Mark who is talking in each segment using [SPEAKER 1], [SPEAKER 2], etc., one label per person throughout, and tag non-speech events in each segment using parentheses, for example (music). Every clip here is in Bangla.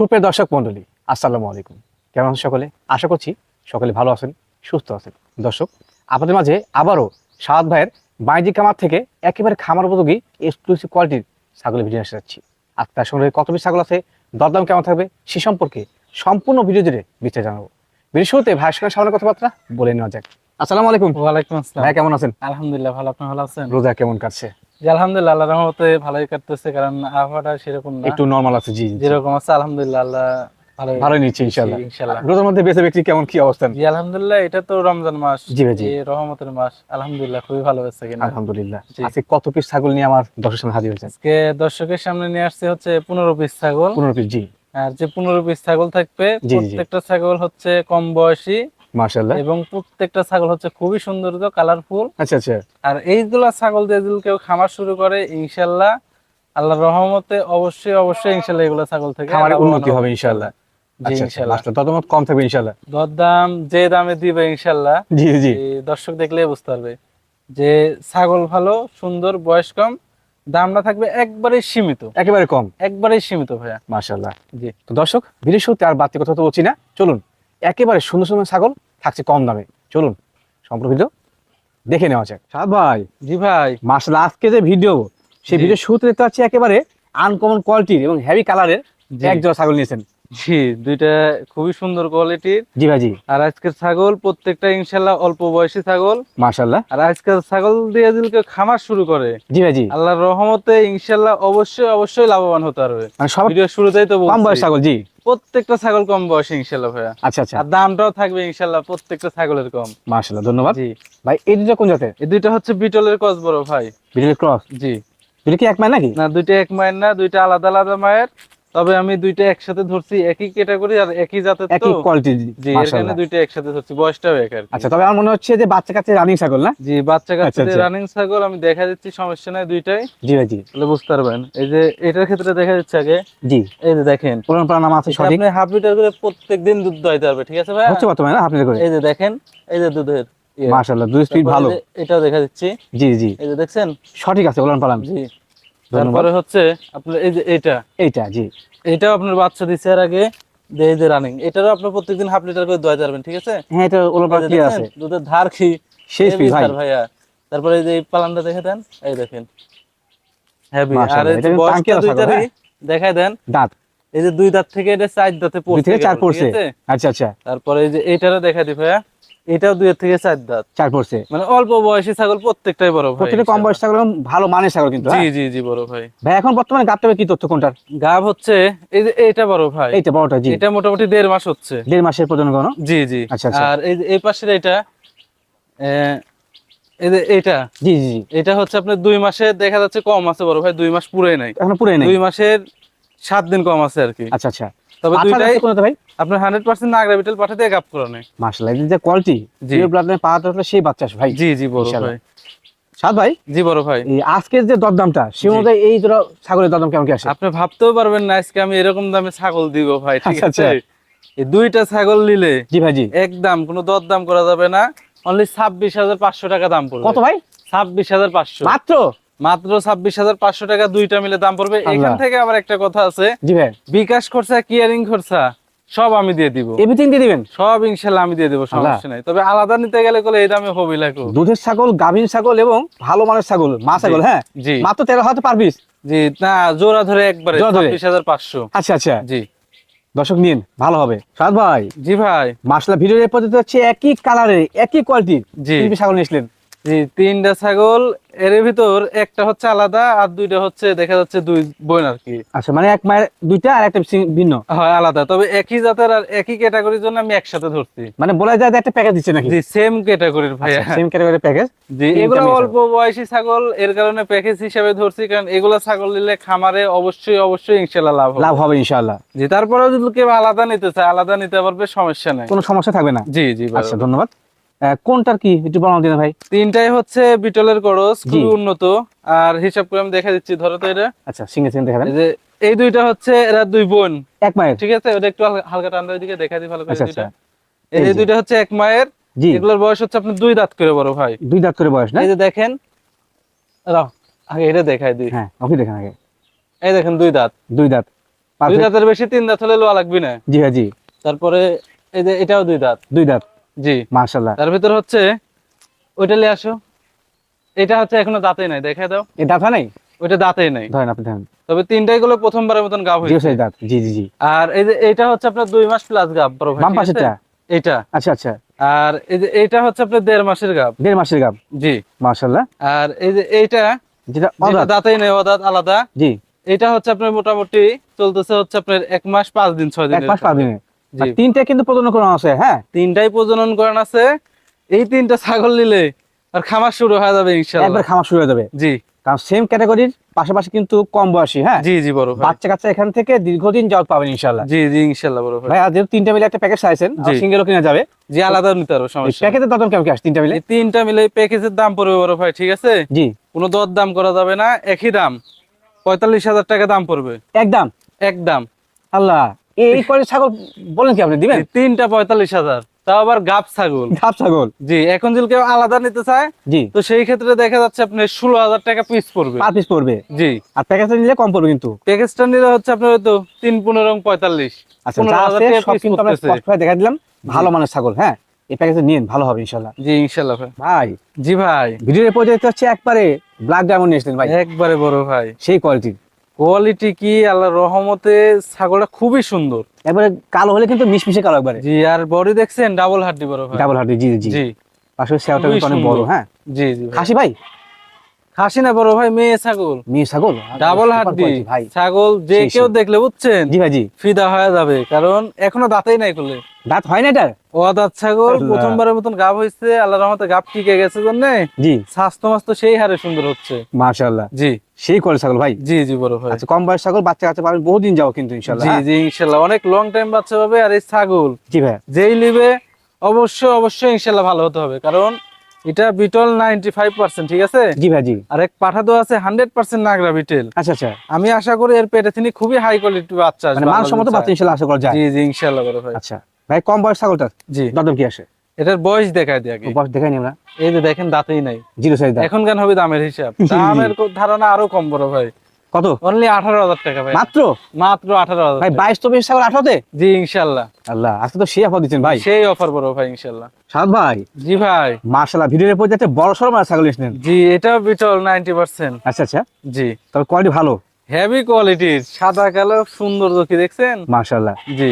[SPEAKER 1] সুপ্রিয় দর্শক মণ্ডলী আসসালামু আলাইকুম। কেমন আছেন সকলে? আশা করছি সকলে ভালো আছেন সুস্থ আছেন। দর্শক আপনাদের মাঝে আবারও সাদ ভাইয়ের বাণিজ্যিক খামার থেকে একেবারে খামার উপযোগী এক্সক্লুসিভ কোয়ালিটির ছাগলের ভিডিও আসতে যাচ্ছি। আর তার সঙ্গে কত পিস ছাগল আছে দরদাম কেমন থাকবে সে সম্পর্কে সম্পূর্ণ ভিডিও জুড়ে বিস্তারিত জানাব। ভিডিও শুরুতে ভাইয়ের সঙ্গে সামনে কথাবার্তা বলে নেওয়া যাক। আসসালামু আলাইকুম।
[SPEAKER 2] ওয়ালাইকুম আসসালাম।
[SPEAKER 1] ভাই কেমন আছেন?
[SPEAKER 2] আলহামদুলিল্লাহ ভালো। আপনি ভালো আছেন?
[SPEAKER 1] রোজা কেমন কাটছে?
[SPEAKER 2] আলহামদুলিল্লাহ আল্লাহ রহমতে ভালোই কাটতেছে কারণ আবহাওয়াটা সেরকম না।
[SPEAKER 1] একটু নর্মাল আছে জি জি।
[SPEAKER 2] যেরকম আছে আলহামদুলিল্লাহ আল্লাহ ভালো
[SPEAKER 1] নিচ্ছে ইনশাল্লাহ
[SPEAKER 2] ইনশাআল্লাহ।
[SPEAKER 1] রোজার মধ্যে বেঁচে ব্যক্তি কেমন কি অবস্থান
[SPEAKER 2] জি আলহামদুলিল্লাহ এটা তো রমজান মাস।
[SPEAKER 1] জি জি।
[SPEAKER 2] রহমতের মাস আলহামদুলিল্লাহ খুবই ভালো কিনা।
[SPEAKER 1] আলহামদুলিল্লাহ। আজকে কত পিস ছাগল নিয়ে আমার দর্শকের সামনে হাজির হয়েছে
[SPEAKER 2] আজকে দর্শকের সামনে নিয়ে আসছে হচ্ছে পনেরো পিস ছাগল।
[SPEAKER 1] পনেরো পিস জি।
[SPEAKER 2] আর যে পনেরো পিস ছাগল থাকবে। প্রত্যেকটা ছাগল হচ্ছে কম বয়সী।
[SPEAKER 1] মার্শাল্লাহ
[SPEAKER 2] এবং প্রত্যেকটা ছাগল হচ্ছে খুবই সুন্দর কালারফুল
[SPEAKER 1] আচ্ছা আচ্ছা।
[SPEAKER 2] আর এইগুলা ছাগল দিয়ে যদি কেউ খামার শুরু করে ইনশাল্লাহ আল্লাহর রহমতে অবশ্যই অবশ্যই ইনশাল্লাহ এগুলা ছাগল থেকে
[SPEAKER 1] খামারে উন্নতি হবে ইনশাল্লাহ
[SPEAKER 2] জি
[SPEAKER 1] আচ্ছা
[SPEAKER 2] ইনশাল্লাহ
[SPEAKER 1] ততমত কম থাকবে ইনশাল্লাহ
[SPEAKER 2] দরদাম যে দামে দিবে ইনশাল্লাহ
[SPEAKER 1] জি জি।
[SPEAKER 2] দর্শক দেখলে বুঝতে পারবে যে ছাগল ভালো সুন্দর বয়স কম দামটা থাকবে একবারে সীমিত।
[SPEAKER 1] একেবারে কম।
[SPEAKER 2] একবারে সীমিত ভাইয়া।
[SPEAKER 1] মার্শাল্লাহ
[SPEAKER 2] জি।
[SPEAKER 1] তো দর্শক শুরুতে আর বাড়তি কথা তো বলছি না। চলুন। একেবারে সুন্দর সুন্দর ছাগল থাকছে কম দামে। চলুন সম্পর্কিত ভিডিও দেখে নেওয়া যাক। সাদ ভাই
[SPEAKER 2] জি ভাই।
[SPEAKER 1] মাসাল আজকে যে ভিডিও সেই ভিডিও শুরুতে দেখতে পাচ্ছি একেবারে আনকমন কোয়ালিটির এবং হেভি কালারের। এক জোড়া ছাগল নিয়েছেন।
[SPEAKER 2] জি দুইটা খুবই সুন্দর কোয়ালিটির
[SPEAKER 1] জি ভাই
[SPEAKER 2] আর আজকের ছাগল প্রত্যেকটা ইনশাল্লাহ অল্প বয়সী ছাগল। আর আজকের ছাগল দিয়ে যদি কেউ খামার শুরু করে
[SPEAKER 1] জি
[SPEAKER 2] আল্লাহর রহমতে ইনশাল্লাহ অবশ্যই অবশ্যই লাভবান হতে পারবে।
[SPEAKER 1] মানে সব
[SPEAKER 2] ভিডিও শুরুতেই তো
[SPEAKER 1] কম বয়স ছাগল জি।
[SPEAKER 2] প্রত্যেকটা ছাগল কম বয়সী ইনশাল্লাহ ভাইয়া।
[SPEAKER 1] আচ্ছা আচ্ছা।
[SPEAKER 2] আর দামটাও থাকবে ইনশাল্লাহ প্রত্যেকটা ছাগলের কম।
[SPEAKER 1] মার্শাল্লাহ ধন্যবাদ।
[SPEAKER 2] জি।
[SPEAKER 1] ভাই এই দুটো কোন জাতের?
[SPEAKER 2] এই দুইটা হচ্ছে বিটলের কস বড় ভাই।
[SPEAKER 1] বিটেল ক্রস?
[SPEAKER 2] জি।
[SPEAKER 1] দুটো কি এক মায় নাকি?
[SPEAKER 2] না দুইটা এক মায়ের না দুইটা আলাদা আলাদা মায়ের। তবে আমি দুইটা একসাথে ধরছি একই ক্যাটাগরি আর একই জাতের তো।
[SPEAKER 1] একই কোয়ালিটি
[SPEAKER 2] জি কারণে দুইটা একসাথে ধরছি বয়সটাও এক আর
[SPEAKER 1] আচ্ছা তবে আমার মনে হচ্ছে যে বাচ্চা কাছে রানিং ছাগল না?
[SPEAKER 2] জি বাচ্চা কাচ্চাদের
[SPEAKER 1] আচ্ছা।
[SPEAKER 2] রানিং ছাগল আমি দেখা দিচ্ছি সমস্যা নাই দুইটাই।
[SPEAKER 1] জি ভাই জি।
[SPEAKER 2] তাহলে বুঝতে পারবেন। এই যে এটার ক্ষেত্রে দেখা যাচ্ছে আগে
[SPEAKER 1] জি।
[SPEAKER 2] এই যে দেখেন।
[SPEAKER 1] পুরান পুরান নাম আছে সঠিক?
[SPEAKER 2] আপনি হাফ লিটার করে প্রত্যেকদিন দুধ দোয়াইতে পারবে ঠিক আছে ভাই?
[SPEAKER 1] হচ্ছে বর্তমানে না আপনি করে?
[SPEAKER 2] এই যে দেখেন এই যে দুধের ইয়ে।
[SPEAKER 1] মাশাআল্লাহ দুই স্পিড ভালো।
[SPEAKER 2] এটাও দেখা দিচ্ছি।
[SPEAKER 1] জি জি।
[SPEAKER 2] এই যে দেখছেন?
[SPEAKER 1] সঠিক আছে পুরান পালান
[SPEAKER 2] জি। তারপরে হচ্ছে আপনার এই যে এটা
[SPEAKER 1] এইটা জি।
[SPEAKER 2] এটাও আপনার বাচ্চা দিচ্ছে এর আগে যে রানিং এটারও আপনি প্রত্যেকদিন হাফ লিটার করে দোয়াইতে পারবেন ঠিক আছে?
[SPEAKER 1] হ্যাঁ এটা ক্লিয়ার
[SPEAKER 2] দেখছেন,
[SPEAKER 1] আছে।
[SPEAKER 2] দুধের ধার কি? heavy
[SPEAKER 1] স্পিড ভাই।
[SPEAKER 2] ভাইয়া। তারপরে এই যে পালানটা দেখে দেন এই দেখেন। হেভি আর এই
[SPEAKER 1] টাঙ্কিওয়ালা ছাগল,
[SPEAKER 2] দুইটারই দেখাই দেন।
[SPEAKER 1] দাঁত।
[SPEAKER 2] এই যে দুই দাঁত থেকে এটা চার দাঁতে পড়ছে
[SPEAKER 1] থেকে চার পড়ছে? আচ্ছা আচ্ছা।
[SPEAKER 2] তারপরে এই যে এটারও দেখা দি ভাইয়া। এটাও দুই থেকে চার দাঁত।
[SPEAKER 1] চার পড়ছে।
[SPEAKER 2] মানে অল্প বয়সী ছাগল প্রত্যেকটাই বড় ভাই
[SPEAKER 1] প্রত্যেকটা কম বয়স ছাগল ভালো মানের ছাগল কিন্তু
[SPEAKER 2] জি
[SPEAKER 1] হ্যাঁ?
[SPEAKER 2] জি জি বড় ভাই।
[SPEAKER 1] ভাই এখন বর্তমানে গাবটা কি তথ্য কোনটার?
[SPEAKER 2] গাব হচ্ছে এই যে এটা বড় ভাই।
[SPEAKER 1] এইটা বড়টা জি।
[SPEAKER 2] এটা মোটামুটি দেড় মাস হচ্ছে।
[SPEAKER 1] দেড় মাসের প্রজনন কোনো
[SPEAKER 2] জি জি।
[SPEAKER 1] আচ্ছা, আচ্ছা।
[SPEAKER 2] আর এই যে এই পাশের এটা আহ, এই যে এটা
[SPEAKER 1] জি জি জি।
[SPEAKER 2] এটা হচ্ছে আপনার দুই মাসে দেখা যাচ্ছে কম আছে বড় ভাই দুই মাস পুরোই নাই।
[SPEAKER 1] এখনও পুরো নেই?
[SPEAKER 2] দুই মাসের সাত দিন কম আছে আর কি।
[SPEAKER 1] আচ্ছা আচ্ছা।
[SPEAKER 2] তবে দুইটাই
[SPEAKER 1] ভাই।
[SPEAKER 2] আপনার হান্ড্রেড পার্সেন্ট নাগরা বিটেল পাঠাতে গাপ করানো
[SPEAKER 1] মাশাআল্লাহ যে কোয়ালিটি
[SPEAKER 2] জি।
[SPEAKER 1] যে ব্লাড হলো সেই বাচ্চা ভাই।
[SPEAKER 2] জি জি বড় ভাই।
[SPEAKER 1] সাদ ভাই?
[SPEAKER 2] জি বড় ভাই।
[SPEAKER 1] আজকের যে দরদামটা সে অনুযায়ী এই জোড়া ছাগলের দরদাম কেমন কি আসে?
[SPEAKER 2] আপনি ভাবতেও পারবেন না আজকে আমি এরকম দামে ছাগল দিব ভাই ঠিক
[SPEAKER 1] আচ্ছা,
[SPEAKER 2] আছে?
[SPEAKER 1] আচ্ছা।
[SPEAKER 2] এই দুইটা ছাগল নিলে
[SPEAKER 1] জি ভাই জি।
[SPEAKER 2] একদম কোনো দরদাম করা যাবে না। অনলি ছাব্বিশ হাজার পাঁচশো টাকা দাম পড়বে।
[SPEAKER 1] কত ভাই?
[SPEAKER 2] ছাব্বিশ হাজার পাঁচশো।
[SPEAKER 1] মাত্র?
[SPEAKER 2] মাত্র ছাব্বিশ হাজার পাঁচশো টাকা দুইটা মিলে দাম পড়বে। এখান থেকে আবার একটা কথা আছে। বিকাশ খরচা কিয়ারিং খরচা সব আমি দিয়ে দিব।
[SPEAKER 1] এভরিথিং দিয়ে দিবেন?
[SPEAKER 2] সব ইনশাল্লাহ আমি দিয়ে দেবো সমস্যা নাই। তবে আলাদা নিতে গেলে কোলে এই দামে হবি লাগো
[SPEAKER 1] দুধের ছাগল গাভীর ছাগল এবং ভালো মানের ছাগল মা ছাগল হ্যাঁ?
[SPEAKER 2] জি।
[SPEAKER 1] মাত্র তেরো হাতে পার পিস
[SPEAKER 2] জি না জোড়া ধরে একবারে
[SPEAKER 1] জোড়া ধরে?
[SPEAKER 2] ছাব্বিশ হাজার পাঁচশো।
[SPEAKER 1] আচ্ছা আচ্ছা।
[SPEAKER 2] জি।
[SPEAKER 1] দর্শক নিন ভালো হবে। সাদ ভাই।
[SPEAKER 2] জি ভাই।
[SPEAKER 1] মাসলা ভিডিওর পদ্ধতি হচ্ছে একই কালারের একই কোয়ালিটির
[SPEAKER 2] জি।
[SPEAKER 1] ছাগল নিয়েছিলেন
[SPEAKER 2] জি তিনটা ছাগল এর ভিতর একটা হচ্ছে আলাদা আর দুইটা হচ্ছে দেখা যাচ্ছে দুই বোন আর কি।
[SPEAKER 1] আচ্ছা মানে এক মায়ের দুইটা আর একটা ভিন্ন?
[SPEAKER 2] হয় আলাদা। তবে একই জাতের আর একই ক্যাটাগরির জন্য আমি একসাথে ধরছি।
[SPEAKER 1] মানে বলা যায় একটা প্যাকেজ দিচ্ছে নাকি?
[SPEAKER 2] জি সেম ক্যাটাগরির ভাইয়া।
[SPEAKER 1] সেম ক্যাটাগরি প্যাকেজ
[SPEAKER 2] জি এগুলো অল্প বয়সী ছাগল এর কারণে প্যাকেজ হিসেবে ধরছি কারণ এগুলো ছাগল নিলে খামারে অবশ্যই অবশ্যই ইনশাল্লাহ লাভ হবে।
[SPEAKER 1] লাভ হবে ইনশাআল্লাহ
[SPEAKER 2] জি তারপরেও যদি কেউ আলাদা নিতে চায় আলাদা নিতে পারবে সমস্যা নাই।
[SPEAKER 1] কোনো সমস্যা থাকবে না?
[SPEAKER 2] জি জি
[SPEAKER 1] আচ্ছা ধন্যবাদ। কোনটার কি? একটু বর্ণনা দিন ভাই।
[SPEAKER 2] তিনটাই হচ্ছে বিটলের করস
[SPEAKER 1] জি।
[SPEAKER 2] খুবই উন্নত। আর হিসাব করে আমি দেখা দিচ্ছি ধরো তো এটা।
[SPEAKER 1] আচ্ছা সিঙ্গে সিঙ্গে দেখাবেন।
[SPEAKER 2] এই যে এই দুইটা হচ্ছে এরা দুই বোন।
[SPEAKER 1] এক মায়ের।
[SPEAKER 2] ঠিক আছে? ওটা একটু হালকা- ঠান্ডার দিকে দেখা দিই ভালো করে
[SPEAKER 1] আচ্ছা
[SPEAKER 2] দুইটা।
[SPEAKER 1] আচ্ছা।
[SPEAKER 2] এই। দুইটা হচ্ছে এক মায়ের। এগুলোর বয়স হচ্ছে আপনি দুই দাঁত করে বড় ভাই।
[SPEAKER 1] দুই দাঁত করে বয়স না?
[SPEAKER 2] এই যে দেখেন। রাও, আগে এটা দেখাই দিই।
[SPEAKER 1] হ্যাঁ ওকে দেখেন আগে।
[SPEAKER 2] এই দেখেন দুই দাঁত।
[SPEAKER 1] দুই দাঁত।
[SPEAKER 2] দুই দাঁতের বেশি তিন দাঁত হলে লোয়া লাগবে না।
[SPEAKER 1] জি ভাই জি।
[SPEAKER 2] তারপরে এই যে এটাও দুই দাঁত।
[SPEAKER 1] দুই দাঁত।
[SPEAKER 2] জি। তার ভিতর হচ্ছে ওইটা নিয়ে আসো। এটা হচ্ছে এখনও দাঁতেই নাই দেখে দাও।
[SPEAKER 1] এই দাঁত নাই?
[SPEAKER 2] ওইটা দাঁতেই নাই।
[SPEAKER 1] ধরেন আপনি ধরেন।
[SPEAKER 2] তবে তিনটাই গুলো প্রথমবারের মতন গাভ
[SPEAKER 1] জি
[SPEAKER 2] হয়েছে
[SPEAKER 1] দাঁত। জি জি জি।
[SPEAKER 2] আর এই যে এটা হচ্ছে আপনার দুই মাস প্লাস গাভ বড় ভাই
[SPEAKER 1] বাম? পাশেরটা?
[SPEAKER 2] এটা।
[SPEAKER 1] আচ্ছা আচ্ছা।
[SPEAKER 2] আর এই যে এটা হচ্ছে আপনার দেড় মাসের গাভ
[SPEAKER 1] দেড় মাসের গাব?
[SPEAKER 2] জি।
[SPEAKER 1] মার্শাল্লাহ
[SPEAKER 2] আর এই যে এইটা
[SPEAKER 1] যেটা
[SPEAKER 2] দাঁতেই নেই অদাঁত আলাদা।
[SPEAKER 1] জি।
[SPEAKER 2] এটা হচ্ছে আপনার মোটামুটি চলতেছে হচ্ছে আপনার এক মাস পাঁচ দিন ছয় দিন
[SPEAKER 1] এক মাস পাঁচ দিনে। তিনটা কিন্তু প্রজনন করানো আছে হ্যাঁ?
[SPEAKER 2] তিনটাই প্রজনন করান আছে। এই তিনটা ছাগল নিলে আর খামার শুরু হয়ে যাবে ইনশাআল্লাহ।
[SPEAKER 1] একবার খামার শুরু হয়ে যাবে।
[SPEAKER 2] জি।
[SPEAKER 1] কারণ সেম ক্যাটাগরির পাশাপাশি কিন্তু কম বয়সী হ্যাঁ?
[SPEAKER 2] জি জি বড়
[SPEAKER 1] বাচ্চা কাচ্চা এখান থেকে দীর্ঘদিন যাওয়া পাবেন ইনশাল্লাহ
[SPEAKER 2] জি জি ইনশাআল্লাহ বড় ভাই।
[SPEAKER 1] যেহেতু তিনটা মিলে একটা প্যাকেজ চাইছেন। সিঙ্গেলও কিনা যাবে।
[SPEAKER 2] জি আলাদা নিতে পারব সমস্যা।
[SPEAKER 1] প্যাকেজের দাম কেমন কি আসে তিনটা মিলে?
[SPEAKER 2] এই তিনটা মিলে প্যাকেজের দাম পড়বে বড় ভাই ঠিক আছে?
[SPEAKER 1] জি।
[SPEAKER 2] কোনো দর দাম করা যাবে না একই দাম। পঁয়তাল্লিশ হাজার টাকা দাম পড়বে।
[SPEAKER 1] একদম।
[SPEAKER 2] একদম।
[SPEAKER 1] আল্লাহ। এই ছাগল বলেন কি আপনি দিবেন?
[SPEAKER 2] তিনটা পঁয়তাল্লিশ হাজার। তাও আবার গাব ছাগল।
[SPEAKER 1] গাব ছাগল।
[SPEAKER 2] জি এখন যদি কেউ আলাদা নিতে চায়
[SPEAKER 1] জি।
[SPEAKER 2] তো সেই ক্ষেত্রে দেখা যাচ্ছে আপনার ষোলো হাজার টাকা পিস পড়বে।
[SPEAKER 1] পার পিস পড়বে।
[SPEAKER 2] জি।
[SPEAKER 1] আর প্যাকেজটা নিলে কম পড়বে কিন্তু।
[SPEAKER 2] প্যাকেজটা নিলে হচ্ছে আপনার হয়তো তিন পনেরো পঁয়তাল্লিশ।
[SPEAKER 1] আচ্ছা দেখা দিলাম। ভালো মানের ছাগল হ্যাঁ? এই প্যাকেজে নিন ভালো হবে ইনশাল্লাহ
[SPEAKER 2] জি ইনশাল্লাহ ভাই।
[SPEAKER 1] ভাই।
[SPEAKER 2] জি ভাই।
[SPEAKER 1] ভিডিওর পর্যায়ে হচ্ছে একবারে ব্ল্যাক ডায়মন্ড নিয়েছিলেন ভাই।
[SPEAKER 2] একবারে বড় ভাই।
[SPEAKER 1] সেই কোয়ালিটির
[SPEAKER 2] কোয়ালিটি কি আল্লাহ রহমতে ছাগলটা খুবই সুন্দর।
[SPEAKER 1] একবারে কালো হলে কিন্তু মিশমিশে কালো একবারে।
[SPEAKER 2] জি আর বডি দেখছেন ডাবল হাড্ডি বড় ভাই।
[SPEAKER 1] ডাবল হাড্ডি জি জি।
[SPEAKER 2] জি।
[SPEAKER 1] পাশে শেওটা অনেক বড় হ্যাঁ?
[SPEAKER 2] জি জি।
[SPEAKER 1] খাসি ভাই?
[SPEAKER 2] খাসি না বড় ভাই মেয়ে ছাগল।
[SPEAKER 1] মেয়ে ছাগল?
[SPEAKER 2] ডাবল হাড্ডি।
[SPEAKER 1] ভাই।
[SPEAKER 2] ছাগল যে কেউ দেখলে বুঝছেন?
[SPEAKER 1] জি ভাই জি।
[SPEAKER 2] ফিদা হয়ে যাবে। কারণ এখনও দাঁতেই নাই
[SPEAKER 1] দাঁত হয় না এটার?
[SPEAKER 2] ও দাঁত ছাগল প্রথমবারের মতন গাব হয়েছে আল্লাহ রহমতে গাব টিকে গেছে জন্য
[SPEAKER 1] জি।
[SPEAKER 2] স্বাস্থ্য মাস্ত সেই হারে সুন্দর হচ্ছে।
[SPEAKER 1] মাশাআল্লাহ।
[SPEAKER 2] জি।
[SPEAKER 1] সেই কোয়ালিটি ছাগল ভাই।
[SPEAKER 2] জি জি বড় ভাই।
[SPEAKER 1] আচ্ছা কম বয়স ছাগল বাচ্চা কাচ্চা পাবেন বহুদিন যাও কিন্তু ইনশাআল্লাহ।
[SPEAKER 2] জি? জি ইনশাল্লাহ অনেক লং টাইম বাচ্চা পাবে আর এই ছাগল।
[SPEAKER 1] জি ভাই।
[SPEAKER 2] যেই নিবে অবশ্যই অবশ্যই ইনশাল্লাহ ভালো হতে হবে। কারণ এটা বিটল নাইনটি ফাইভ পার্সেন্ট ঠিক আছে?
[SPEAKER 1] জি ভাই জি।
[SPEAKER 2] আর এক পাঠা তো আছে হান্ড্রেড পার্সেন্ট নাগরা বিটেল।
[SPEAKER 1] আচ্ছা আচ্ছা।
[SPEAKER 2] আমি আশা করি এর পেটে তিনি খুবই হাই কোয়ালিটি বাচ্চা আসবে,
[SPEAKER 1] মানে মানসম্মত বাচ্চা ইনশাআল্লাহ আশা করা যায়।
[SPEAKER 2] জি জি ইনশাআল্লাহ বড় ভাই।
[SPEAKER 1] আচ্ছা। ভাই কম বয়স ছাগলটা?
[SPEAKER 2] জি।
[SPEAKER 1] দাম কি আসে?
[SPEAKER 2] এটার বয়স দেখায় দিই আগে।
[SPEAKER 1] বয়স দেখাই নি আমরা।
[SPEAKER 2] এই যে দেখেন দাঁতই নাই।
[SPEAKER 1] জিরো সাইজ
[SPEAKER 2] এখন কেন হবে দামের হিসাব। (laughs) দামের ধারণা আরও কম বড় ভাই।
[SPEAKER 1] কত?
[SPEAKER 2] অনলি আঠারো হাজার টাকা ভাই।
[SPEAKER 1] মাত্র?
[SPEAKER 2] মাত্র আঠারো হাজার
[SPEAKER 1] ভাই বাইশ চব্বিশ আঠারোতে?
[SPEAKER 2] জি ইনশাল্লাহ
[SPEAKER 1] আল্লাহ আজকে তো সে অফার দিচ্ছেন ভাই।
[SPEAKER 2] সেই অফার বড় ভাই ইনশাল্লাহ
[SPEAKER 1] সাদ ভাই।
[SPEAKER 2] জি ভাই।
[SPEAKER 1] মার্শাল্লাহ ভিডিওর পর যাতে বড় সড়ো মাছ ছাগল
[SPEAKER 2] জি এটাও বিটল নাইনটি পার্সেন্ট।
[SPEAKER 1] আচ্ছা আচ্ছা।
[SPEAKER 2] জি।
[SPEAKER 1] তবে কোয়ালিটি ভালো।
[SPEAKER 2] হেভি কোয়ালিটির সাদা কালো সুন্দর কি দেখছেন?
[SPEAKER 1] মার্শাল্লাহ
[SPEAKER 2] জি।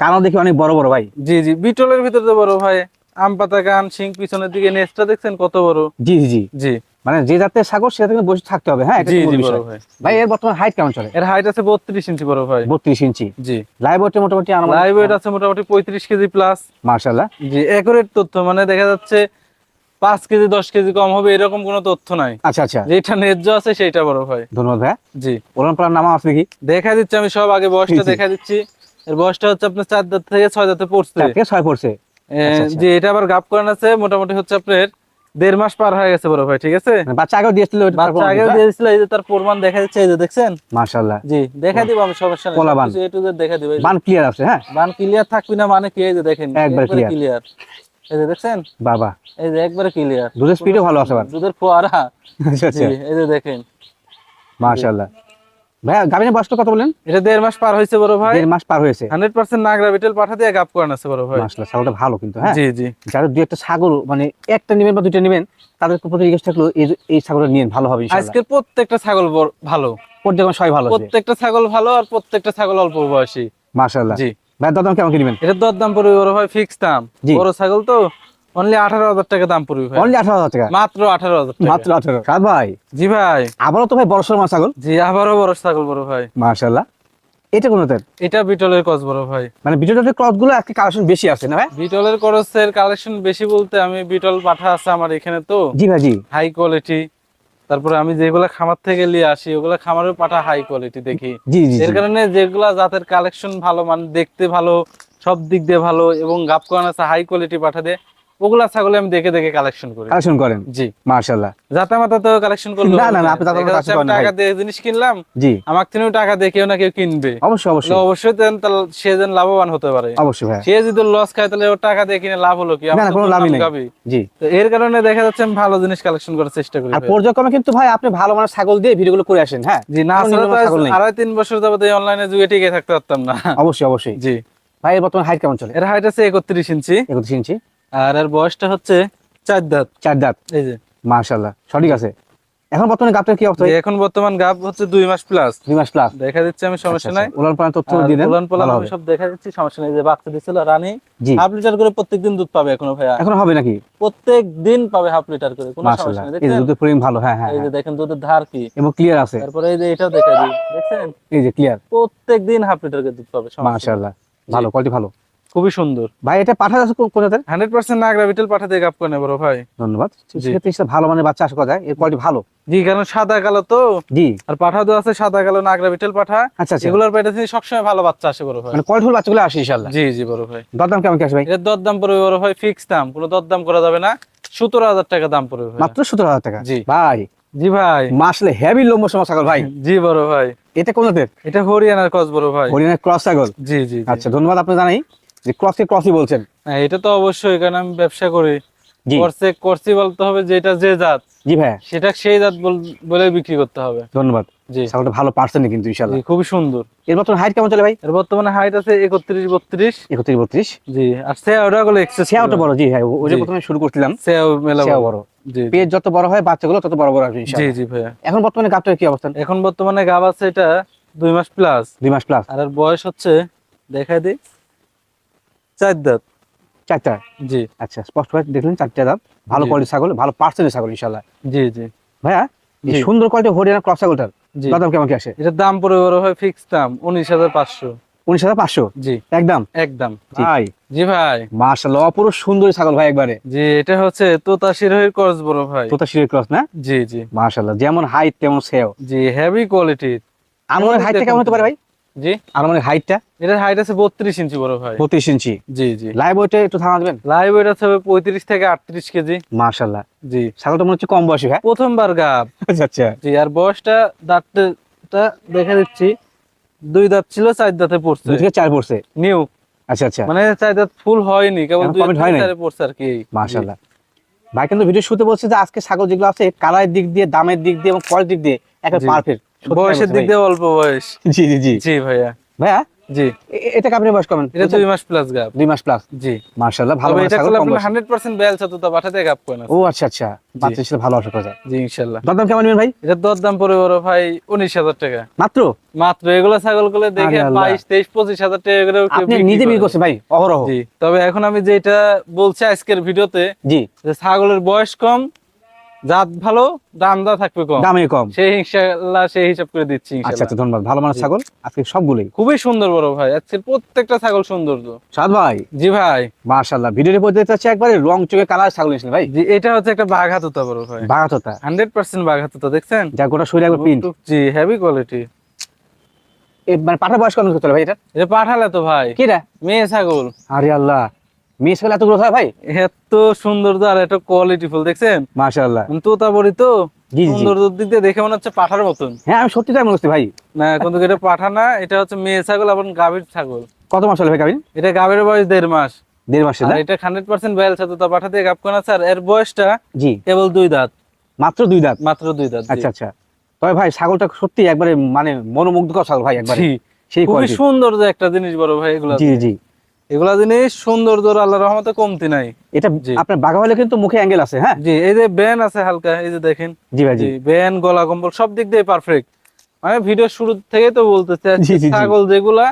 [SPEAKER 1] কানও দেখি অনেক বড় বড় ভাই।
[SPEAKER 2] জি জি। বিটলের ভিতরে তো বড় ভাই। আম পাতা কান শিং পিছনের দিকে নেচটা দেখছেন? কত বড়?
[SPEAKER 1] জি জি জি।
[SPEAKER 2] জি।
[SPEAKER 1] মানে যে জাতের ছাগল সেটা কিন্তু বসে থাকতে হবে। হ্যাঁ
[SPEAKER 2] জি জি ভাই।
[SPEAKER 1] এর বর্তমান হাইট কেমন চলে?
[SPEAKER 2] এর হাইট আছে বত্রিশ ইঞ্চি বড় ভাই।
[SPEAKER 1] বত্রিশ ইঞ্চি।
[SPEAKER 2] জি।
[SPEAKER 1] লাইভ ওয়েটে মোটামুটি
[SPEAKER 2] লাইভ ওয়েট আছে মোটামুটি পঁয়ত্রিশ কেজি প্লাস
[SPEAKER 1] মার্শাল্লাহ
[SPEAKER 2] জি একুরেট তথ্য মানে দেখা যাচ্ছে পাঁচ কেজি দশ কেজি কম হবে এরকম কোনো তথ্য নাই।
[SPEAKER 1] আচ্ছা আচ্ছা।
[SPEAKER 2] যেটা ন্যায্য আছে সেটা বড় ভাই।
[SPEAKER 1] ধন্যবাদ ভাই
[SPEAKER 2] জি।
[SPEAKER 1] ওলান পালার নাম আছে কি
[SPEAKER 2] দেখা দিচ্ছি আমি সব আগে বয়সটা
[SPEAKER 1] জি, জি।
[SPEAKER 2] দেখা দিচ্ছি। এর বয়সটা হচ্ছে আপনার চার দাঁত থেকে ছয় দাঁতে পড়ছে।
[SPEAKER 1] থেকে ছয় পড়ছে। আচ্ছা, আচ্ছা।
[SPEAKER 2] যে এটা আবার গাপ করান আছে মোটামুটি হচ্ছে আপনার দেড় মাস পার হয়ে গেছে বড় ভাই ঠিক আছে?
[SPEAKER 1] মানে বাচ্চা আগেও দিয়েছিল
[SPEAKER 2] বাচ্চা আগেও দিয়েছিল এই যে তার প্রমাণ দেখা যাচ্ছে এই যে দেখছেন?
[SPEAKER 1] মাশাআল্লাহ।
[SPEAKER 2] জি দেখা দিব আমি সমস্যা নেই।
[SPEAKER 1] কলা বান।
[SPEAKER 2] এ টু জেড দেখা দিব এই
[SPEAKER 1] বান ক্লিয়ার আছে হ্যাঁ?
[SPEAKER 2] বান ক্লিয়ার থাকবি না মানে কি এই যে দেখেন
[SPEAKER 1] একবার।
[SPEAKER 2] ক্লিয়ার এই যে দেখছেন?
[SPEAKER 1] বাবা।
[SPEAKER 2] এই যে একবার ক্লিয়ার
[SPEAKER 1] দুধের স্পিডও ভালো আছে
[SPEAKER 2] দুধের ফোয়ারা।
[SPEAKER 1] আচ্ছা
[SPEAKER 2] জি
[SPEAKER 1] আচ্ছা
[SPEAKER 2] এই যে দেখেন।
[SPEAKER 1] মার্শাল্লাহ ভাই গাভিনের বয়সটা কত বলেন?
[SPEAKER 2] এটা দেড় মাস পার হয়েছে বড় ভাই।
[SPEAKER 1] দেড় মাস পার হয়েছে।
[SPEAKER 2] হান্ড্রেড পার্সেন্ট নাগরা বিটেল পাঠা দিয়ে গাপ করান আছে বড় ভাই।
[SPEAKER 1] মার্শাল্লাহ ছাগলটা ভালো কিন্তু হ্যাঁ?
[SPEAKER 2] জি জি।
[SPEAKER 1] যারা দুই একটা ছাগল মানে একটা নেবেন বা দুইটা নেবেন তাদের প্রতি জিজ্ঞেস থাকল এই এই ছাগলটা নিন ভালো হবে
[SPEAKER 2] আজকের প্রত্যেকটা ছাগল ভালো।
[SPEAKER 1] সবাই ভালো
[SPEAKER 2] প্রত্যেকটা ছাগল ভালো আর প্রত্যেকটা ছাগল অল্প বয়সী। জি।
[SPEAKER 1] ভাই দাম কেমন কি নেবেন?
[SPEAKER 2] এটার দর দাম পড়বে বড় ভাই ফিক্স দাম। বড় ছাগল তো অনলি আঠারো হাজার টাকা দাম পড়বে ভাই।
[SPEAKER 1] অনলি আঠারো হাজার টাকা?
[SPEAKER 2] মাত্র আঠারো হাজার টাকা।
[SPEAKER 1] মাত্র আঠারো। সাদ ভাই?
[SPEAKER 2] জি ভাই।
[SPEAKER 1] আবারও তো ভাই বড় ছাগল?
[SPEAKER 2] জি আবারও বড় ছাগল বড় ভাই।
[SPEAKER 1] মার্শাল্লাহ এটা কোনো তেল
[SPEAKER 2] এটা বিটলের কস বড় ভাই।
[SPEAKER 1] মানে ক্রসগুলো আজকে কালেকশন বেশি আছে না ভাই?
[SPEAKER 2] বিটলের করসের কালেকশন বেশি বলতে আমি বিটল পাঠা আছে আমার এখানে তো।
[SPEAKER 1] জি ভাই জি।
[SPEAKER 2] হাই কোয়ালিটি তারপরে আমি যেগুলা খামার থেকে নিয়ে আসি ওগুলা খামারের পাঠা হাই কোয়ালিটি দেখি। এর কারণে যেগুলা জাতের কালেকশন ভালো মানে দেখতে ভালো সব দিক দিয়ে ভালো এবং গাপ করান আছে হাই কোয়ালিটি পাঠা দিয়ে ওগুলা ছাগল আমি দেখে দেখে কালেকশন করি।
[SPEAKER 1] কালেকশন করেন?
[SPEAKER 2] জি। জাতা মাতা তো কালেকশন করল।
[SPEAKER 1] না, না, না, আপনি জাতা মাতা
[SPEAKER 2] টাকা দিয়ে জিনিস কিনলাম
[SPEAKER 1] জি।
[SPEAKER 2] তিনিও টাকা দিয়ে কেউ না কেউ কিনবে।
[SPEAKER 1] অবশ্যই অবশ্যই।
[SPEAKER 2] অবশ্যই দেন তাহলে সে যেন লাভবান হতে পারে।
[SPEAKER 1] অবশ্যই ভাই।
[SPEAKER 2] সে যদি লস খায় তাহলে ওর টাকা দিয়ে কিনে লাভ হলো কি?
[SPEAKER 1] না, কোনো লাভই নেই। জি।
[SPEAKER 2] তো এর কারণে দেখা যাচ্ছে আমি ভালো জিনিস কালেকশন করার চেষ্টা করি
[SPEAKER 1] আর
[SPEAKER 2] ভাই।
[SPEAKER 1] পর্যায়ক্রমে কিন্তু ভাই আপনি ভালো মানের ছাগল দিয়ে ভিডিওগুলো করে আসেন হ্যাঁ?
[SPEAKER 2] জি না। আড়াই তিন বছর যাবত এই অনলাইনে যুগে টিকে থাকতে পারতাম না।
[SPEAKER 1] অবশ্যই অবশ্যই।
[SPEAKER 2] জি।
[SPEAKER 1] ভাই এর বর্তমানে হাইট কেমন চলে?
[SPEAKER 2] এর হাইট আছে একত্রিশ ইঞ্চি।
[SPEAKER 1] একত্রিশ ইঞ্চি।
[SPEAKER 2] আর এর বয়সটা হচ্ছে চার দাঁত।
[SPEAKER 1] চার দাঁত।
[SPEAKER 2] এই যে।
[SPEAKER 1] সঠিক আছে। এখন বর্তমানে কি অবস্থা?
[SPEAKER 2] এখন বর্তমান গাব হচ্ছে দুই মাস প্লাস
[SPEAKER 1] দুই মাস প্লাস
[SPEAKER 2] দেখা দিচ্ছে আমি সমস্যা নাই।
[SPEAKER 1] উলান পালান তথ্য
[SPEAKER 2] আর
[SPEAKER 1] দিয়ে দেন
[SPEAKER 2] উলান পালান আমি সব দেখা দিচ্ছি সমস্যা নেই। যে বাচ্চা দিছিল রানী। হাফ লিটার করে প্রত্যেকদিন দুধ পাবে এখনও ভাইয়া।
[SPEAKER 1] এখন হবে নাকি?
[SPEAKER 2] প্রত্যেক দিন পাবে হাফ লিটার করে কোনো সমস্যা নেই।
[SPEAKER 1] এই দুধের পরিমাণ ভালো হ্যাঁ হ্যাঁ
[SPEAKER 2] এই যে
[SPEAKER 1] হ্যাঁ।
[SPEAKER 2] দেখেন দুধের ধার কি।
[SPEAKER 1] এবং ক্লিয়ার আছে।
[SPEAKER 2] তারপরে এই যে এটাও দেখা দিই। দেখছেন?
[SPEAKER 1] এই যে ক্লিয়ার
[SPEAKER 2] প্রত্যেক দিন হাফ লিটার করে দুধ পাবে সমস্যা নেই।
[SPEAKER 1] মার্শাল্লাহ ভালো কোয়ালিটি ভালো।
[SPEAKER 2] খুবই সুন্দর।
[SPEAKER 1] ভাই এটা পাঠা আছে কোন জাতের
[SPEAKER 2] হান্ড্রেড পার্সেন্ট নাগরা বিটেল পাঠাতে গাপ করে ভাই।
[SPEAKER 1] ধন্যবাদ। সেক্ষেত্রে ভালো মানের বাচ্চা আশা করা যায় এর কোয়ালিটি ভালো।
[SPEAKER 2] জি কারণ সাদা কালো তো।
[SPEAKER 1] জি।
[SPEAKER 2] আর পাঠা তো আছে সাদা কালো নাগরা বিটেল পাঠা।
[SPEAKER 1] আচ্ছা আচ্ছা।
[SPEAKER 2] এগুলোর পেটে থেকে সবসময় ভালো বাচ্চা আসে বড় ভাই।
[SPEAKER 1] মানে কোয়ালিটি বাচ্চাগুলো আসে ইনশাআল্লাহ।
[SPEAKER 2] জি জি বড় ভাই।
[SPEAKER 1] দরদাম কেমন কি আসবে ভাই?
[SPEAKER 2] এর দরদাম পড়বে বড় ভাই ফিক্স দাম। কোনো দরদাম করা যাবে না। সতেরো হাজার টাকা দাম পড়বে ভাই।
[SPEAKER 1] মাত্র সতেরো হাজার টাকা?
[SPEAKER 2] জি।
[SPEAKER 1] ভাই।
[SPEAKER 2] জি ভাই।
[SPEAKER 1] মাসলে হেভি লম্ব সময় ছাগল ভাই।
[SPEAKER 2] জি বড় ভাই।
[SPEAKER 1] এটা কোন
[SPEAKER 2] এটা হরিয়ানার ক্রস বড় ভাই।
[SPEAKER 1] হরিয়ানার ক্রস ছাগল?
[SPEAKER 2] জি জি।
[SPEAKER 1] আচ্ছা ধন্যবাদ আপনি জানাই। যে ক্রসকে ক্রসই বলছেন।
[SPEAKER 2] হ্যাঁ, এটা তো অবশ্যই কারণ আমি ব্যবসা করি। করছে করছি বলতে হবে যেটা যে জাত
[SPEAKER 1] জি ভাই
[SPEAKER 2] সেটা সেই জাত বলে বিক্রি করতে হবে।
[SPEAKER 1] ধন্যবাদ।
[SPEAKER 2] জি।
[SPEAKER 1] ছাগলটা ভালো পার্সেন্ট কিন্তু ইনশাআল্লাহ।
[SPEAKER 2] খুবই সুন্দর।
[SPEAKER 1] এর বর্তমানে হাইট কেমন চলে ভাই?
[SPEAKER 2] এর বর্তমানে হাইট আছে একত্রিশ বত্রিশ।
[SPEAKER 1] একত্রিশ বত্রিশ।
[SPEAKER 2] জি আর সে গুলো এক্সেস
[SPEAKER 1] সেওটা বড় জি হ্যাঁ ওই যে প্রথমে শুরু করছিলাম
[SPEAKER 2] সেও মেলা বড়।
[SPEAKER 1] বড়।
[SPEAKER 2] জি
[SPEAKER 1] পেট যত বড় হয় বাচ্চাগুলো তত বড় বড় আসবে
[SPEAKER 2] জি
[SPEAKER 1] ইনশাআল্লাহ।
[SPEAKER 2] জি ভাইয়া।
[SPEAKER 1] এখন বর্তমানে গাবটার কি অবস্থান?
[SPEAKER 2] এখন বর্তমানে গাব আছে এটা দুই মাস প্লাস
[SPEAKER 1] দুই মাস প্লাস
[SPEAKER 2] আর বয়স হচ্ছে দেখাই দিই। চার দাঁত
[SPEAKER 1] চারটা?
[SPEAKER 2] জি।
[SPEAKER 1] আচ্ছা স্পষ্ট ভাবে দেখলেন চারটা দাঁত। ভালো কোয়ালিটি ছাগল ভালো পার্সেন্টের ছাগল ইনশাআল্লাহ।
[SPEAKER 2] জি জি।
[SPEAKER 1] ভাইয়া সুন্দর কোয়ালিটি হরিয়ানা ক্রস ছাগলটার দাম কেমন কি আসে?
[SPEAKER 2] এটার দাম পড়বে বড় হয় ফিক্স দাম উনিশ হাজার পাঁচশো।
[SPEAKER 1] উনিশ হাজার পাঁচশো?
[SPEAKER 2] জি।
[SPEAKER 1] একদম?
[SPEAKER 2] একদম।
[SPEAKER 1] ভাই
[SPEAKER 2] জি ভাই।
[SPEAKER 1] মার্শাল্লাহ অপরূপ সুন্দর ছাগল ভাই একবারে।
[SPEAKER 2] জি এটা হচ্ছে তোতা শিরোহির করজ বড় ভাই।
[SPEAKER 1] তোতা শিরের ক্রস না?
[SPEAKER 2] জি জি।
[SPEAKER 1] মার্শাল্লাহ যেমন হাইট তেমন সেও
[SPEAKER 2] জি হেভি কোয়ালিটির
[SPEAKER 1] আনুমানিক হাইটটা কেমন হতে পারে ভাই?
[SPEAKER 2] জি?
[SPEAKER 1] আনুমানিক হাইটটা
[SPEAKER 2] এটার হাইট আছে বত্রিশ ইঞ্চি বড় ভাই।
[SPEAKER 1] বত্রিশ ইঞ্চি?
[SPEAKER 2] জি জি।
[SPEAKER 1] লাইভ ওয়েটে একটু থামা দেবেন?
[SPEAKER 2] লাইভ ওয়েট আছে পঁয়ত্রিশ থেকে আটত্রিশ কেজি।
[SPEAKER 1] মার্শাল্লাহ
[SPEAKER 2] জি।
[SPEAKER 1] ছাগলটা মনে হচ্ছে কম বয়সী ভাই।
[SPEAKER 2] প্রথমবার গাব।
[SPEAKER 1] আচ্ছা আচ্ছা।
[SPEAKER 2] জি আর বয়সটা দাঁতটা দেখা দিচ্ছি। দুই দাঁত ছিল চার দাঁতে পড়ছে।
[SPEAKER 1] চার পড়ছে?
[SPEAKER 2] নিউ।
[SPEAKER 1] আচ্ছা আচ্ছা।
[SPEAKER 2] মানে চার দাঁত ফুল হয়নি কেবল দুই
[SPEAKER 1] complete
[SPEAKER 2] দাঁত
[SPEAKER 1] হয় নাই?
[SPEAKER 2] চারে পড়ছে আর কি।
[SPEAKER 1] মার্শাল্লাহ ভাই কিন্তু ভিডিও শুতে বলছে যে আজকে ছাগল যেগুলো আছে কালারের দিক দিয়ে দামের দিক দিয়ে এবং কোয়ালিটির দিক দিয়ে একটা পারফেক্ট
[SPEAKER 2] বয়সের দিক দিয়ে অল্প বয়স।
[SPEAKER 1] জি জি জি।
[SPEAKER 2] জি ভাইয়া।
[SPEAKER 1] ভাইয়া?
[SPEAKER 2] জি।
[SPEAKER 1] এটা কাপড়ের বয়স কেমন?
[SPEAKER 2] এটা দুই মাস প্লাস গাব
[SPEAKER 1] দুই মাস প্লাস
[SPEAKER 2] জি।
[SPEAKER 1] মার্শাল্লাহ ভালো
[SPEAKER 2] এটা
[SPEAKER 1] কম
[SPEAKER 2] আপনি
[SPEAKER 1] বয়সী।
[SPEAKER 2] হান্ড্রেড পার্সেন্ট বেল ছাতু তো পাঠাতে গাব করে
[SPEAKER 1] ও আচ্ছা আচ্ছা। বাচ্চা ছিল ভালো আশা করা যায়।
[SPEAKER 2] জি ইনশাল্লাহ
[SPEAKER 1] দরদাম কেমন নেবেন ভাই?
[SPEAKER 2] এটার দর দাম পড়বে বড় ভাই উনিশ হাজার টাকা।
[SPEAKER 1] মাত্র?
[SPEAKER 2] মাত্র এগুলা ছাগলগুলো দেখে
[SPEAKER 1] আরে আল্লাহ।
[SPEAKER 2] বাইশ তেইশ পঁচিশ হাজার টাকা করে
[SPEAKER 1] আপনি নিজে
[SPEAKER 2] করে।
[SPEAKER 1] বিক্রি করছেন ভাই? অহরহ।
[SPEAKER 2] জি। তবে এখন আমি যেটা বলছি আজকের ভিডিওতে
[SPEAKER 1] জি।
[SPEAKER 2] যে ছাগলের বয়স কম জাত ভালো দাম দা থাকবে কম।
[SPEAKER 1] দামে কম।
[SPEAKER 2] সেই ইনশাল্লাহ সেই হিসাব করে দিচ্ছি
[SPEAKER 1] আচ্ছা আচ্ছা ধন্যবাদ। ভালো মানের ছাগল? আজকে সবগুলোই।
[SPEAKER 2] খুবই সুন্দর বড় ভাই। আজকের প্রত্যেকটা ছাগল সৌন্দর্য
[SPEAKER 1] সাদ ভাই।
[SPEAKER 2] জি ভাই।
[SPEAKER 1] মার্শাল্লাহ ভিডিওর পর দেখতে হচ্ছে একবারে রং চোখে কালার ছাগল নিয়েছিলেন ভাই।
[SPEAKER 2] জি এটা হচ্ছে একটা বাঘাতুতা বড় ভাই।
[SPEAKER 1] বাগাততা
[SPEAKER 2] হান্ড্রেড পার্সেন্ট বাঘাতুতা দেখছেন?
[SPEAKER 1] যা গোটা শরীরে একবার প্রিন্ট
[SPEAKER 2] জি হেভি কোয়ালিটি
[SPEAKER 1] মানে পাঠার বয়স কেমন ভাই এটা?
[SPEAKER 2] এটা পাঠালে তো ভাই।
[SPEAKER 1] কি রে?
[SPEAKER 2] মেয়ে ছাগল।
[SPEAKER 1] আরে আল্লাহ। ছাগল এত গ্রোথ হয় ভাই?
[SPEAKER 2] এত সুন্দর আর এত কোয়ালিটি ফুল দেখছেন?
[SPEAKER 1] মার্শাল্লাহ
[SPEAKER 2] মানে তো
[SPEAKER 1] জি জি।
[SPEAKER 2] সুন্দর দিক দিয়ে দেখে মনে হচ্ছে পাঠার মতন।
[SPEAKER 1] হ্যাঁ আমি সত্যি তাই মনে করছি ভাই।
[SPEAKER 2] না কিন্তু এটা পাঠা না এটা হচ্ছে মেয়ে ছাগল এবং গাভীর ছাগল।
[SPEAKER 1] কত মাস হলো ভাই কাবিন
[SPEAKER 2] এটা গাভীর বয়স দেড় মাস।
[SPEAKER 1] দেড় মাসে
[SPEAKER 2] আর এটা হান্ড্রেড পার্সেন্ট বয়াল ছাতু তা পাঠা দিয়ে কোনা স্যার এর বয়সটা
[SPEAKER 1] জি।
[SPEAKER 2] কেবল দুই দাঁত।
[SPEAKER 1] মাত্র দুই দাঁত?
[SPEAKER 2] মাত্র দুই দাঁত
[SPEAKER 1] আচ্ছা আচ্ছা। তবে ভাই ছাগলটা সত্যি একবারে মানে মনোমুগ্ধকর ছাগল ভাই একবারে। সেই
[SPEAKER 2] খুবই সুন্দর যে একটা জিনিস বড় ভাই এগুলা।
[SPEAKER 1] জি জি।
[SPEAKER 2] এগুলা জিনিস সুন্দর দর আল্লাহ রহমতে কমতি নাই।
[SPEAKER 1] এটা আপনার বাঘা হলে কিন্তু মুখে অ্যাঙ্গেল আছে হ্যাঁ?
[SPEAKER 2] জি এই যে ব্যান আছে হালকা এই যে দেখেন।
[SPEAKER 1] জি ভাই জি।
[SPEAKER 2] ব্যান গলা কম্বল সব দিক দিয়ে পারফেক্ট মানে ভিডিও শুরু থেকে তো বলতেছে
[SPEAKER 1] জি, জি।
[SPEAKER 2] ছাগল যেগুলা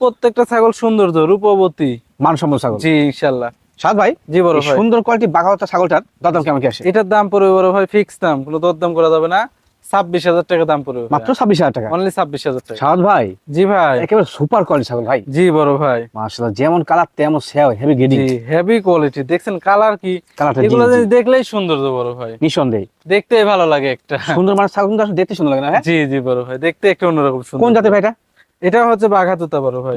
[SPEAKER 2] প্রত্যেকটা ছাগল সৌন্দর্য রূপবতী।
[SPEAKER 1] মানসম্মত ছাগল।
[SPEAKER 2] জি ইনশাল্লাহ।
[SPEAKER 1] সাদ ভাই
[SPEAKER 2] জি বড় ভাই।
[SPEAKER 1] সুন্দর কোয়ালিটি বাঘাওয়াতা ছাগলটার দাম কেমন কি আসে?
[SPEAKER 2] এটার দাম পড়বে বড় ভাই ফিক্স দাম। কোনো দরদাম করা যাবে না। ছাব্বিশ হাজার টাকা দাম পড়বে
[SPEAKER 1] মাত্র ছাব্বিশ হাজার টাকা?
[SPEAKER 2] অনলি ছাব্বিশ হাজার টাকা।
[SPEAKER 1] সাদ ভাই
[SPEAKER 2] জি ভাই।
[SPEAKER 1] একেবারে সুপার কোয়ালিটি ছাগল ভাই।
[SPEAKER 2] জি বড় ভাই।
[SPEAKER 1] মাশাআল্লাহ যেমন কালার তেমন সেও হেভি গেডিং
[SPEAKER 2] হেভি কোয়ালিটি দেখছেন কালার কি? এগুলো দেখলেই সৌন্দর্য বড় ভাই।
[SPEAKER 1] নিঃসন্দেহে
[SPEAKER 2] দেখতেই ভালো লাগে একটা।
[SPEAKER 1] সুন্দর মানে ছাগল দেখতে সুন্দর লাগে না হ্যাঁ?
[SPEAKER 2] জি জি বড় ভাই। দেখতে একটা অন্যরকম সুন্দর।
[SPEAKER 1] কোন জাতের ভাই এটা
[SPEAKER 2] হচ্ছে বাঘাতুতা বড় ভাই।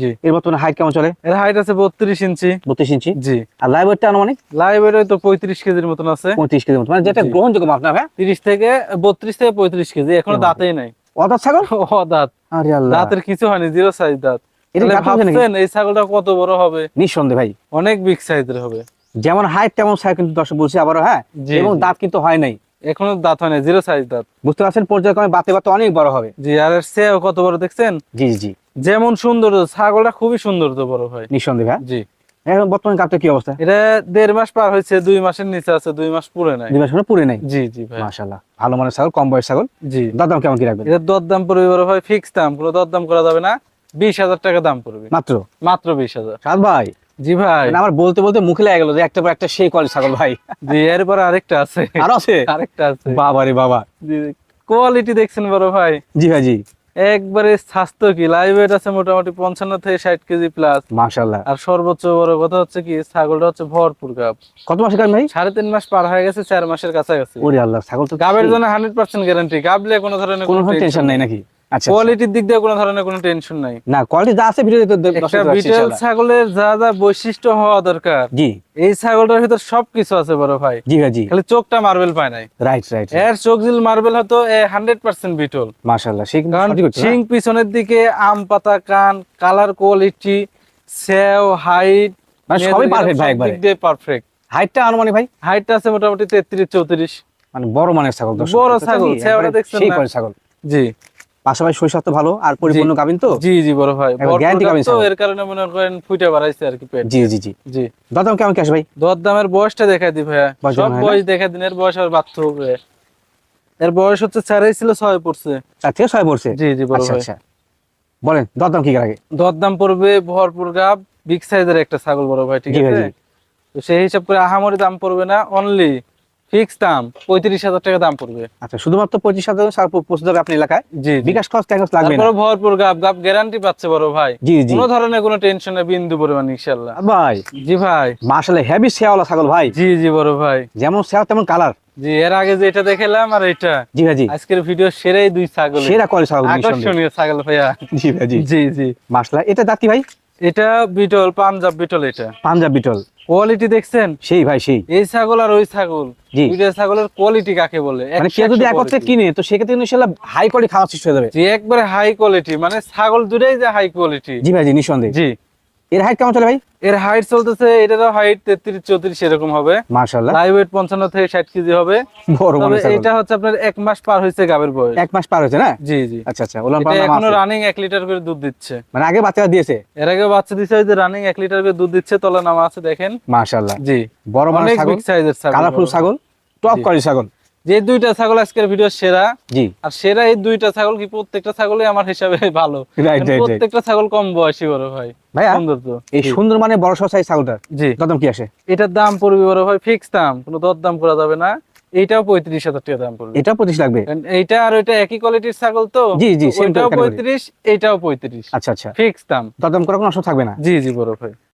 [SPEAKER 2] জি।
[SPEAKER 1] এর বর্তমানে হাইট কেমন চলে?
[SPEAKER 2] এর হাইট আছে বত্রিশ ইঞ্চি।
[SPEAKER 1] বত্রিশ ইঞ্চি?
[SPEAKER 2] জি।
[SPEAKER 1] আর লাইভ ওয়েটটা আনুমানিক
[SPEAKER 2] তো পঁয়ত্রিশ কেজির মতন আছে।
[SPEAKER 1] পঁয়ত্রিশ কেজি মতো মানে যেটা গ্রহণযোগ্য মাপ না ভাই?
[SPEAKER 2] তিরিশ থেকে বত্রিশ থেকে পঁয়ত্রিশ কেজি।
[SPEAKER 1] এখনও
[SPEAKER 2] দাঁতেই নাই।
[SPEAKER 1] অদাত ছাগল?
[SPEAKER 2] ও
[SPEAKER 1] আরে আল্লাহ।
[SPEAKER 2] দাঁতের কিছু হয়নি জিরো সাইজ দাঁত। এই ছাগলটা কত বড় হবে?
[SPEAKER 1] নিঃসন্দেহে ভাই।
[SPEAKER 2] অনেক বিগ সাইজের হবে।
[SPEAKER 1] যেমন হাইট তেমন সাইজ কিন্তু দর্শক বলছি আবারও হ্যাঁ? এবং দাঁত কিন্তু হয় নাই।
[SPEAKER 2] এখনও দাঁত হয় না জিরো সাইজ দাঁত।
[SPEAKER 1] বুঝতে পারছেন পর্যায়ক্রমে বাতে বাতে অনেক বড় হবে।
[SPEAKER 2] জি আর এর সেও কত বড় দেখছেন?
[SPEAKER 1] জি জি
[SPEAKER 2] যেমন সুন্দর ছাগলটা খুবই সুন্দর তো বড় ভাই
[SPEAKER 1] নিঃসন্দেহে
[SPEAKER 2] জি।
[SPEAKER 1] এখন বর্তমানে গাবটা কি অবস্থা?
[SPEAKER 2] এটা দেড় মাস পার হয়েছে দুই মাসের নিচে আছে দুই মাস পুরে নাই।
[SPEAKER 1] দুই মাস হলো পুরে নাই?
[SPEAKER 2] জি জি ভাই।
[SPEAKER 1] ভালো মানের ছাগল কম বয়স ছাগল।
[SPEAKER 2] জি।
[SPEAKER 1] দাম কেমন কি রাখবেন?
[SPEAKER 2] এটার দরদাম পড়বে বড় ভাই ফিক্স দাম। কোনো দরদাম করা যাবে না। বিশ হাজার টাকা দাম পড়বে।
[SPEAKER 1] মাত্র?
[SPEAKER 2] মাত্র বিশ হাজার।
[SPEAKER 1] সাদ ভাই।
[SPEAKER 2] জি ভাই।
[SPEAKER 1] মানে আমার বলতে বলতে মুখে লেগে গেল যে একটা পর একটা সেই কলেজ ছাগল ভাই।
[SPEAKER 2] জি এরপরে আরেকটা আছে।
[SPEAKER 1] আর আছে?
[SPEAKER 2] আরেকটা আছে।
[SPEAKER 1] বাবা রে বাবা।
[SPEAKER 2] কোয়ালিটি দেখছেন বড় ভাই।
[SPEAKER 1] জি ভাই জি।
[SPEAKER 2] একবারে স্বাস্থ্য কি? লাইভ ওয়েট আছে মোটামুটি পঞ্চান্ন থেকে ষাট কেজি প্লাস
[SPEAKER 1] মাশাল্লাহ
[SPEAKER 2] আর সর্বোচ্চ বড় কথা হচ্ছে কি ছাগলটা হচ্ছে ভরপুর গাব।
[SPEAKER 1] কত মাসের ভাই?
[SPEAKER 2] সাড়ে তিন মাস পার হয়ে গেছে চার মাসের কাছাকাছি।
[SPEAKER 1] ওরে আল্লাহ ছাগল তো
[SPEAKER 2] গাবের জন্য হান্ড্রেড পার্সেন্ট গ্যারান্টি গাবলে কোনো ধরনের
[SPEAKER 1] কোনো টেনশন নাই। নাকি।
[SPEAKER 2] কোয়ালিটির দিক দিয়ে কোনো ধরনের কোনো টেনশন নাই।
[SPEAKER 1] না কোয়ালিটি যা আছে ভিডিওতে
[SPEAKER 2] একটা বিটেল ছাগলের যা যা বৈশিষ্ট্য হওয়া দরকার
[SPEAKER 1] জি।
[SPEAKER 2] এই ছাগলটার ভিতর সবকিছু আছে বড় ভাই।
[SPEAKER 1] জি ভাই জি।
[SPEAKER 2] খালি চোখটা মার্বেল পায় নাই।
[SPEAKER 1] রাইট রাইট
[SPEAKER 2] এর চোখ জিল মার্বেল হতো বিটল শিং পিছনের দিকে আম পাতা কান কালার কোয়ালিটি সেও হাইট
[SPEAKER 1] মানে সবই perfect ভাই একবারে।
[SPEAKER 2] পারফেক্ট
[SPEAKER 1] হাইটটা আনুমানিক ভাই?
[SPEAKER 2] হাইটটা আছে মোটামুটি তেত্রিশ চৌত্রিশ।
[SPEAKER 1] মানে বড় মানের ছাগল।
[SPEAKER 2] বড় ছাগল, দেখছেন না?
[SPEAKER 1] ছাগল।
[SPEAKER 2] জি।
[SPEAKER 1] পাশাপাশি শরীর স্বাস্থ্য ভালো আর পরিপূর্ণ গাবিন তো?
[SPEAKER 2] জি জি বড় ভাই।
[SPEAKER 1] guarantee
[SPEAKER 2] তো এর কারণে মনে করেন ফুটে বাড়াইছে আর কি পেট।
[SPEAKER 1] জি জি জি।
[SPEAKER 2] জি।
[SPEAKER 1] দাদাম কেমন কি আসে ভাই?
[SPEAKER 2] বয়সটা দেখা দি
[SPEAKER 1] বয়স
[SPEAKER 2] সব বয়স দেখা দিন এর বয়স আর বাচ্চা হবে। এর বয়স হচ্ছে চারই ছিল ছয় পড়ছে।
[SPEAKER 1] চার থেকে ছয় পড়ছে?
[SPEAKER 2] জি জি বড়
[SPEAKER 1] আচ্ছা
[SPEAKER 2] ভাই।
[SPEAKER 1] আচ্ছা। বলেন দরদাম কি আগে?
[SPEAKER 2] দর পড়বে ভরপুর গাব বিগ সাইজের একটা ছাগল বড় ভাই ঠিক আছে? তো সেই হিসাব করে আহামরি দাম পড়বে না অনলি ফিক্স দাম পঁয়ত্রিশ হাজার টাকা দাম পড়বে।
[SPEAKER 1] আচ্ছা শুধুমাত্র পঁচিশ হাজার সার পৌঁছে যাবে আপনার এলাকায়?
[SPEAKER 2] জি
[SPEAKER 1] বিকাশ খরচ ট্যাক্স লাগবে
[SPEAKER 2] তারপরে ভরপুর গাব গাব গ্যারান্টি পাচ্ছে বড় ভাই।
[SPEAKER 1] জি জি।
[SPEAKER 2] কোনো ধরনের কোনো টেনশনে বিন্দু পরিমাণ ইনশাল্লাহ
[SPEAKER 1] ভাই।
[SPEAKER 2] জি ভাই।
[SPEAKER 1] মাশাআল্লাহ হেভি শেয়াওয়ালা ছাগল ভাই।
[SPEAKER 2] জি জি বড় ভাই।
[SPEAKER 1] যেমন শেয়ার তেমন কালার
[SPEAKER 2] জি এর আগে যে এটা দেখালাম আর এটা।
[SPEAKER 1] জি ভাই
[SPEAKER 2] আজকের ভিডিও সেরাই দুই ছাগল।
[SPEAKER 1] সেরা কোয়ালিটি ছাগল
[SPEAKER 2] আকর্ষণীয় ছাগল ভাইয়া।
[SPEAKER 1] জি ভাই জি।
[SPEAKER 2] জি জি।
[SPEAKER 1] মাশাআল্লাহ এটা দাঁতি ভাই?
[SPEAKER 2] এটা বিটল পাঞ্জাব বিটল এটা।
[SPEAKER 1] পাঞ্জাব বিটল।
[SPEAKER 2] কোয়ালিটি দেখছেন?
[SPEAKER 1] সেই ভাই সেই।
[SPEAKER 2] এই ছাগল আর ওই ছাগল। দুইটা ছাগলের কোয়ালিটি কাকে বলে?
[SPEAKER 1] মানে কেউ যদি একত্রে কিনে তো সেক্ষেত্রে সেটা হাই কোয়ালিটি খাওয়া সৃষ্টি হয়ে যাবে।
[SPEAKER 2] একবারে হাই কোয়ালিটি মানে ছাগল দুটাই যে হাই কোয়ালিটি
[SPEAKER 1] জি ভাই জি নিঃসন্দেহে।
[SPEAKER 2] জি।
[SPEAKER 1] এর হাইট কেমন চলে ভাই?
[SPEAKER 2] এর হাইট চলতেছে এটারও হাইট তেত্রিশ চৌত্রিশ এরকম হবে।
[SPEAKER 1] মাশাআল্লাহ।
[SPEAKER 2] লাইভ ওয়েট পঞ্চান্ন থেকে ষাট কেজি হবে।
[SPEAKER 1] বড় ছাগল
[SPEAKER 2] এটা হচ্ছে আপনার এক মাস পার হয়েছে গাবের বয়স।
[SPEAKER 1] এক মাস পার হয়েছে না?
[SPEAKER 2] জি জি।
[SPEAKER 1] আচ্ছা আচ্ছা ওলান পালান এখনও
[SPEAKER 2] রানিং এক লিটার করে দুধ দিচ্ছে।
[SPEAKER 1] মানে আগে বাচ্চারা দিয়েছে?
[SPEAKER 2] এর আগে বাচ্চা দিচ্ছে যে রানিং এক লিটার করে দুধ দিচ্ছে তলা নামা আছে দেখেন।
[SPEAKER 1] মাশাআল্লাহ।
[SPEAKER 2] জি।
[SPEAKER 1] বড়
[SPEAKER 2] অনেক
[SPEAKER 1] ছাগল
[SPEAKER 2] বিগ সাইজের ছাগল
[SPEAKER 1] কালারফুল ছাগল টপ। কোয়ালিটি ছাগল।
[SPEAKER 2] যে দুইটা ছাগল আজকের ভিডিও সেরা
[SPEAKER 1] জি।
[SPEAKER 2] আর সেরা এই দুইটা ছাগল কি প্রত্যেকটা ছাগলই আমার হিসাবে (laughs) ভালো? প্রত্যেকটা ছাগল কম বয়সী বড় ভাই
[SPEAKER 1] ভাইয়া
[SPEAKER 2] সুন্দর তো।
[SPEAKER 1] এই সুন্দর মানে বড় সসাই ছাগলটা
[SPEAKER 2] জি।
[SPEAKER 1] দাম কি আসে?
[SPEAKER 2] এটার দাম পড়বে বড় ভাই ফিক্স দাম কোনো করা যাবে না। এইটাও পঁয়ত্রিশ হাজার টাকা দাম পড়বে।
[SPEAKER 1] এটা পঁচিশ লাগবে?
[SPEAKER 2] এইটা আর ওইটা একই কোয়ালিটির ছাগল তো?
[SPEAKER 1] জি, জি,
[SPEAKER 2] ওইটাও পঁয়ত্রিশ এইটাও পঁয়ত্রিশ।
[SPEAKER 1] আচ্ছা আচ্ছা।
[SPEAKER 2] ফিক্স দাম।
[SPEAKER 1] দরদাম করার কোনো অসুবিধা থাকবে না?
[SPEAKER 2] জি জি বড় ভাই।